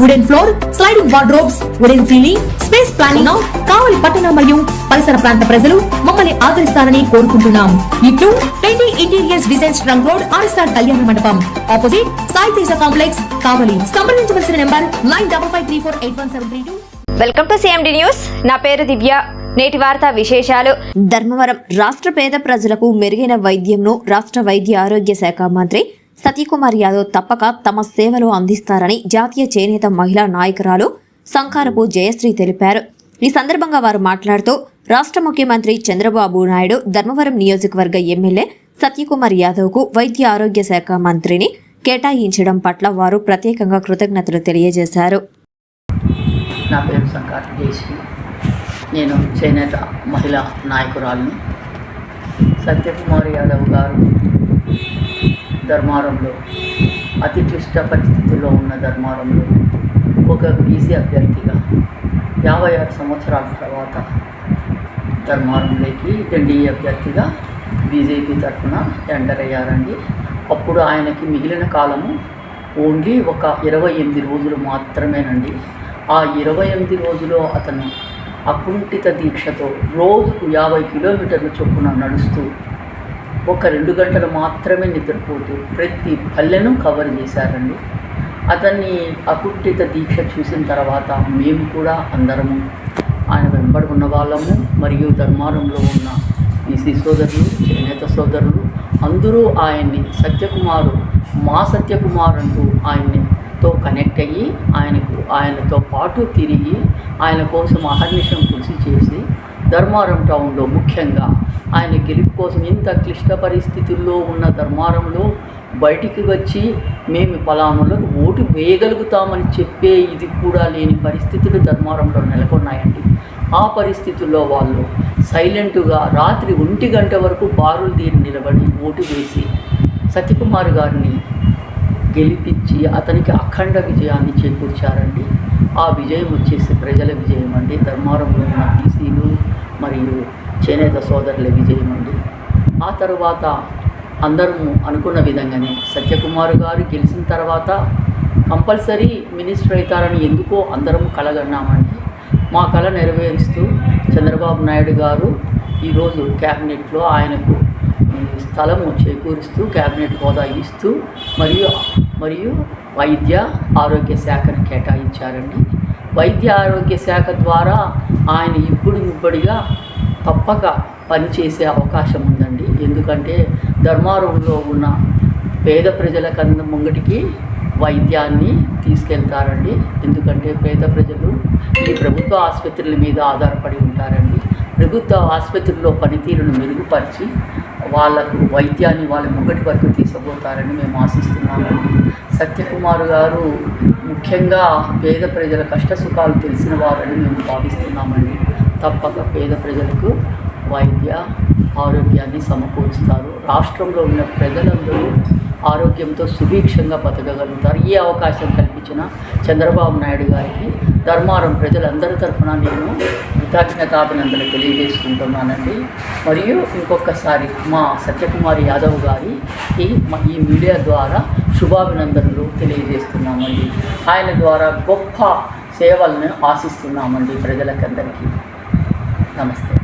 wooden floor sliding wardrobes wooden ceiling space planning Kavali పట్టణ మరియు పరిసర ప్రాంత ప్రజలు మమ్మల్ని ఆదరిస్తారని కోరుకుంటున్నాం. ఇట్లు trendy interiors designs trunk road RSR కళ్యాణ మండపం. Opposite Sai Teja complex Kavali. సంప్రదించవలసిన number nine double five three four eight one seven three two. Welcome to CMD news. నా పేరు దివ్య. నేటి వార్తా విశేషాలు. ధర్మవరం రాష్ట్ర పేద ప్రజలకు మెరుగైన వైద్యంను రాష్ట్ర వైద్య ఆరోగ్య శాఖ మంత్రి సతీకుమార్ యాదవ్ తప్పక తమ సేవలు అందిస్తారని జాతీయ చేనేత మహిళా నాయకురాలు సంకారపు జయశ్రీ తెలిపారు. ఈ సందర్భంగా వారు మాట్లాడుతూ రాష్ట్ర ముఖ్యమంత్రి చంద్రబాబు నాయుడు ధర్మవరం నియోజకవర్గ ఎమ్మెల్యే సత్యకుమార్ యాదవ్కు వైద్య ఆరోగ్య శాఖ మంత్రిని కేటాయించడం పట్ల వారు ప్రత్యేకంగా కృతజ్ఞతలు తెలియజేశారు. నా పేరు సంకార్ జయశ్రీ. నేను చేనేత మహిళా నాయకురాలను. సత్యకుమార్ యాదవ్ గారు ధర్మారంలో అతి క్లిష్ట పరిస్థితుల్లో ఉన్న ధర్మారంలో ఒక బీసీ అభ్యర్థిగా యాభై ఆరు సంవత్సరాల తర్వాత ధర్మారంలోకి ఎన్డీఏ అభ్యర్థిగా బీజేపీ తరఫున ఎంటర్ అయ్యారండి. అప్పుడు ఆయనకి మిగిలిన కాలము ఓన్లీ ఒక ఇరవై ఎనిమిది రోజులు మాత్రమేనండి. ఆ ఇరవై ఎనిమిది రోజులు అతను అకుంఠిత దీక్షతో రోజుకు యాభై కిలోమీటర్ల చొప్పున నడుస్తూ ఒక రెండు గంటలు మాత్రమే నిద్రపోతూ ప్రతి పల్లెను కవర్ చేశారండి. అతన్ని అకుంఠిత దీక్ష చూసిన తర్వాత మేము కూడా అందరము ఆయన వెంబడి ఉన్న వాళ్ళము మరియు ధర్మారంలో ఉన్న బీసీ సోదరులు చేనేత సోదరులు అందరూ ఆయన్ని సత్యకుమారు మా సత్యకుమార్ అంటూ ఆయన్ని తో కనెక్ట్ అయ్యి ఆయనకు ఆయనతో పాటు తిరిగి ఆయన కోసం అహర్నిశం కృషి చేసి ధర్మారం టౌన్లో ముఖ్యంగా. ఆయన గెలుపు కోసం ఇంత క్లిష్ట పరిస్థితుల్లో ఉన్న ధర్మారంలో బయటికి వచ్చి మేము పలానులకు ఓటు వేయగలుగుతామని చెప్పే ఇది కూడా లేని పరిస్థితులు ధర్మారంలో నెలకొన్నాయండి. ఆ పరిస్థితుల్లో వాళ్ళు సైలెంట్గా రాత్రి ఒంటి గంట వరకు బారులు తీరి నిలబడి ఓటు వేసి సత్యకుమార్ గారిని గెలిపించి అతనికి అఖండ విజయాన్ని చేకూర్చారండి. ఆ విజయం వచ్చేసి ప్రజల విజయం అండి. ధర్మారంలో ఉన్న బీసీలు మరియు చేనేత సోదరుల విజయం అండి. ఆ తరువాత అందరము అనుకున్న విధంగానే సత్యకుమార్ గారు గెలిచిన తర్వాత కంపల్సరీ మినిస్టర్ అవుతారని ఎందుకో అందరం కలగన్నామండి. మా కళ నెరవేరుస్తూ చంద్రబాబు నాయుడు గారు ఈరోజు క్యాబినెట్లో ఆయనకు స్థలము చేకూరుస్తూ క్యాబినెట్ హోదా ఇస్తూ మరియు మరియు వైద్య ఆరోగ్య శాఖను కేటాయించారండి. వైద్య ఆరోగ్య శాఖ ద్వారా ఆయన ఇప్పుడు ఇప్పటిగా తప్పక పనిచేసే అవకాశం ఉందండి. ఎందుకంటే ధర్మారంలో ఉన్న పేద ప్రజల కన్న ముంగటికి వైద్యాన్ని తీసుకెళ్తారండి. ఎందుకంటే పేద ప్రజలు ఈ ప్రభుత్వ ఆసుపత్రుల మీద ఆధారపడి ఉంటారండి. ప్రభుత్వ ఆసుపత్రుల్లో పనితీరును మెరుగుపరిచి వాళ్ళకు వైద్యాన్ని వాళ్ళ ముంగటి వరకు తీసుకుపోతారని మేము ఆశిస్తున్నామండి. సత్యకుమార్ గారు ముఖ్యంగా పేద ప్రజల కష్ట సుఖాలు తెలిసిన వారని మేము భావిస్తున్నామండి. తప్పక పేద ప్రజలకు వైద్య ఆరోగ్యాన్ని సమకూరుస్తారు. రాష్ట్రంలో ఉన్న ప్రజలందరూ ఆరోగ్యంతో సుభిక్షంగా బతకగలుగుతారు. ఈ అవకాశం కల్పించిన చంద్రబాబు నాయుడు గారికి ధర్మారం ప్రజలందరి తరఫున నేను కృతజ్ఞతాభినందనలు తెలియజేసుకుంటున్నానండి. మరియు ఇంకొకసారి మా సత్యకుమార్ యాదవ్ గారికి మా ఈ మీడియా ద్వారా శుభాభినందనలు తెలియజేస్తున్నామండి. ఆయన ద్వారా గొప్ప సేవలను ఆశిస్తున్నామండి ప్రజలకందరికీ. నమస్తే.